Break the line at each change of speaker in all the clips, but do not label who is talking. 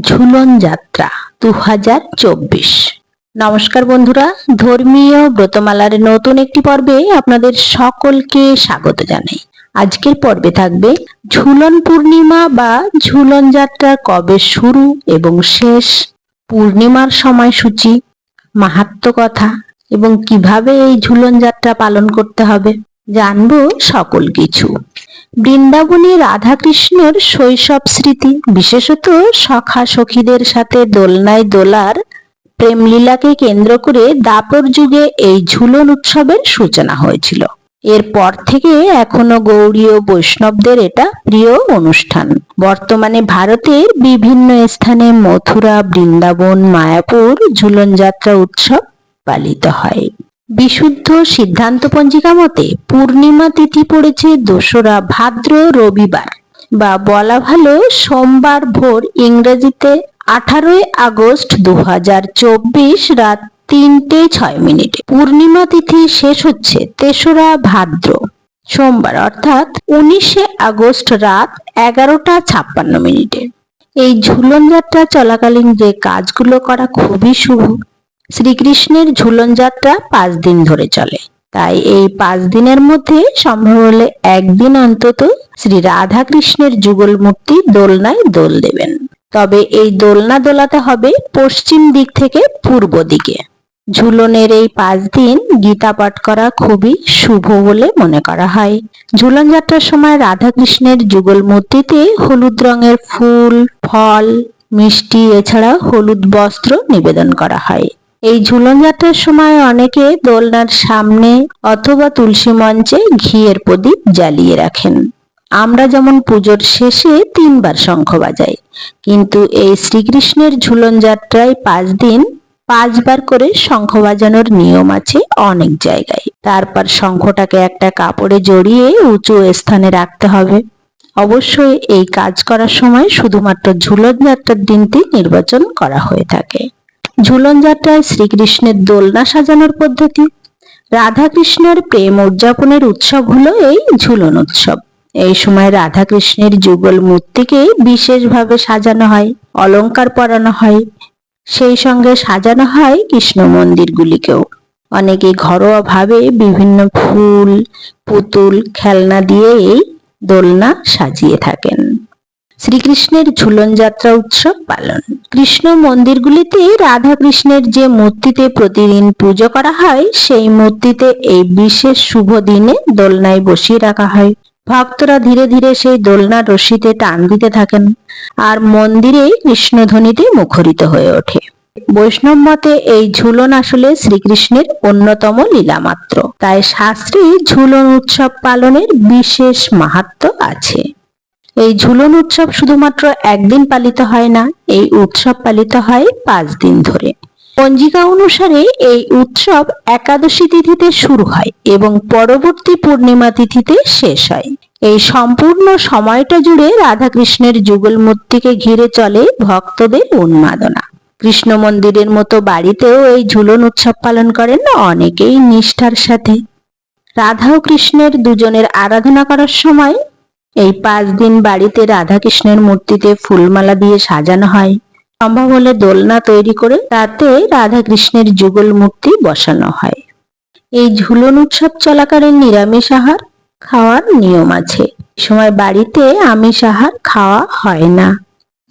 ঝুলন যাত্রা দু হাজার চব্বিশ। নমস্কার বন্ধুরা, ধর্মীয় ব্রতমালার নতুন একটি পর্বে আপনাদের সকলকে স্বাগত জানাই। আজকের পর্বে থাকবে ঝুলন পূর্ণিমা বা ঝুলন যাত্রা কবে শুরু এবং শেষ, পূর্ণিমার সময়সূচি মাহাত্ম কথা এবং কীভাবে এই ঝুলন যাত্রা পালন করতে হবে জানব সকল কিছু। বৃন্দাবনী রাধাকৃষ্ণর শৈশব স্মৃতি, বিশেষত সখা সখীদের সাথে দোলনায় দোলার প্রেমলীলাকে কেন্দ্র করে দাপর যুগে এই ঝুলন উৎসবের সূচনা হয়েছিল। এরপর থেকে এখনও গৌড়ীয় বৈষ্ণবদের এটা প্রিয় অনুষ্ঠান। বর্তমানে ভারতের বিভিন্ন স্থানে মথুরা, বৃন্দাবন, মায়াপুর ঝুলন যাত্রা উৎসব পালিত হয়। বিশুদ্ধ সিদ্ধান্ত পঞ্জিকা মতে পূর্ণিমা তিথি পড়েছে দোসরা ভাদ্র রবিবার বা বলা ভালো সোমবার ভোর ইংরেজিতে আঠারোই আগস্ট দু রাত তিনটে ছয় মিনিটে। পূর্ণিমা তিথি শেষ হচ্ছে তেসরা ভাদ্র সোমবার, অর্থাৎ উনিশে আগস্ট রাত এগারোটা ছাপ্পান্ন মিনিটে। এই ঝুলন যাত্রা চলাকালীন যে কাজগুলো করা খুবই শুভ শ্রীকৃষ্ণের ঝুলন যাত্রা পাঁচ দিন ধরে চলে। তাই এই পাঁচ দিনের মধ্যে সম্ভব হলে একদিন অন্তত শ্রী রাধা কৃষ্ণের যুগল মূর্তি দোলনায় দোল দেবেন। তবে এই দোলনা দোলাতে হবে পশ্চিম দিক থেকে পূর্ব দিকে। ঝুলনের এই পাঁচ দিন গীতা পাঠ করা খুবই শুভ বলে মনে করা হয়। ঝুলন যাত্রার সময় রাধা কৃষ্ণের যুগল মূর্তিতে হলুদ রঙের ফুল, ফল, মিষ্টি, এছাড়া হলুদ বস্ত্র নিবেদন করা হয়। এই ঝুলন যাত্রার সময় অনেকে দোলনার সামনে অথবা তুলসী মঞ্চে ঘিয়ের প্রদীপ জ্বালিয়ে রাখেন। আমরা যেমন পুজোর শেষে তিনবার শঙ্খ বাজাই, কিন্তু এই শ্রীকৃষ্ণের ঝুলন যাত্রায় পাঁচ দিন পাঁচবার করে শঙ্খ বাজানোর নিয়ম আছে অনেক জায়গায়। তারপর শঙ্খটাকে একটা কাপড়ে জড়িয়ে উঁচু স্থানে রাখতে হবে। অবশ্যই এই কাজ করার সময় শুধুমাত্র ঝুলন যাত্রার দিনটি নির্বাচন করা হয়ে থাকে। ঝুলন যাত্রায় শ্রীকৃষ্ণের দোলনা সাজানোর পদ্ধতি। রাধা কৃষ্ণের প্রেম উদযাপনের উৎসব হলো এই ঝুলন উৎসব। এই সময় রাধা কৃষ্ণের যুগল মূর্তিকে বিশেষভাবে সাজানো হয়, অলংকার পরানো হয়। সেই সঙ্গে সাজানো হয় কৃষ্ণ মন্দিরগুলিকেও। অনেকে ঘরোয়াভাবে বিভিন্ন ফুল, পুতুল, খেলনা দিয়ে এই দোলনা সাজিয়ে থাকেন। শ্রীকৃষ্ণের ঝুলন যাত্রা উৎসব পালন। কৃষ্ণ মন্দিরগুলিতে রাধা কৃষ্ণের যে মূর্তিতে প্রতিদিন পুজো করা হয়, সেই মূর্তিতে এই বিশেষ শুভ দিনে দোলনায় বসিয়ে রাখা হয়। ভক্তরা ধীরে ধীরে সেই দোলনা রশিতে টান দিতে থাকেন আর মন্দিরে কৃষ্ণধ্বনিতে মুখরিত হয়ে ওঠে। বৈষ্ণব মতে এই ঝুলন আসলে শ্রীকৃষ্ণের অন্যতম লীলা মাত্র তাই শাস্ত্রে ঝুলন উৎসব পালনের বিশেষ মাহাত্ম আছে। এই ঝুলন উৎসব শুধুমাত্র একদিন পালিত হয় না, এই উৎসব পালিত হয় পাঁচ দিন ধরে। পঞ্জিকা অনুসারে এই উৎসব একাদশী তিথিতে শুরু হয় এবং পরবর্তী পূর্ণিমা তিথিতে শেষ হয়। এই সম্পূর্ণ সময়টা জুড়ে রাধাকৃষ্ণের যুগল মূর্তিকে ঘিরে চলে ভক্তদের উন্মাদনা। কৃষ্ণ মন্দিরের মতো বাড়িতেও এই ঝুলন উৎসব পালন করেন অনেকেই নিষ্ঠার সাথে। রাধা ও কৃষ্ণের দুজনের আরাধনা করার সময় এই পাঁচ দিন বাড়িতে রাধাকৃষ্ণের মূর্তিতে ফুলমালা দিয়ে সাজানো হয়। সম্ভব হলে দোলনা তৈরি করে তাতে রাধা কৃষ্ণের যুগল মূর্তি বসানো হয়। এই ঝুলন উৎসব চলাকালীন নিরামিষ আহার খাওয়ার নিয়ম আছে। সময় বাড়িতে আমিষ আহার খাওয়া হয় না।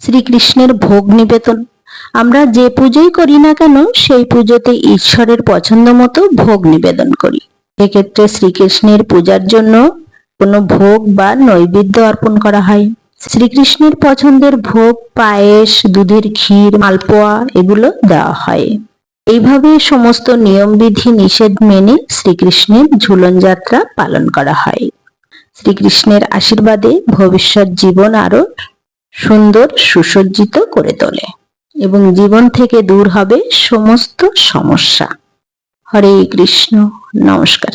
শ্রীকৃষ্ণের ভোগ নিবেদন। আমরা যে পুজোই করি না কেন, সেই পুজোতে ঈশ্বরের পছন্দ মতো ভোগ নিবেদন করি। এক্ষেত্রে শ্রীকৃষ্ণের পূজার জন্য কোনো ভোগ বা নৈবেদ্য অর্পণ করা হয়। শ্রীকৃষ্ণের পছন্দের ভোগ পায়েস, দুধের ক্ষীর, মালপোয়া এগুলো দেওয়া হয়। এইভাবে সমস্ত নিয়মবিধি নিষেধ মেনে শ্রীকৃষ্ণের ঝুলন যাত্রা পালন করা হয়। শ্রীকৃষ্ণের আশীর্বাদে ভবিষ্যৎ জীবন আরও সুন্দর, সুসজ্জিত করে তোলে এবং জীবন থেকে দূর হবে সমস্ত সমস্যা। হরে কৃষ্ণ, নমস্কার।